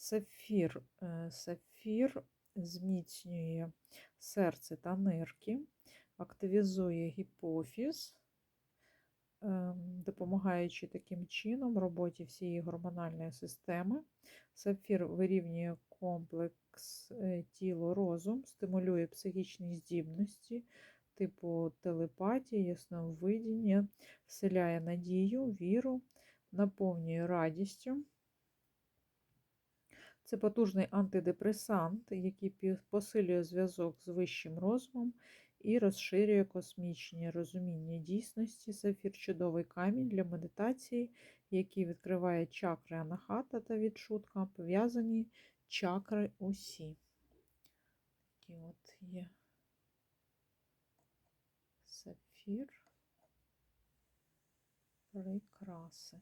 Сапфір. Е, Сапфір зміцнює серце та нирки, активізує гіпофіз, ем, допомагаючи таким чином роботі всієї гормональної системи. Сапфір вирівнює комплекс е, тіло-розум, стимулює психічні здібності, типу телепатії, ясновидіння, вселяє надію, віру, наповнює радістю. Це потужний антидепресант, який посилює зв'язок з вищим розумом і розширює космічні розуміння дійсності. Сафір чудовий камінь для медитації, який відкриває чакри анахата та відшутка, пов'язані чакри усі. Такі от є сапфір. Прикраси.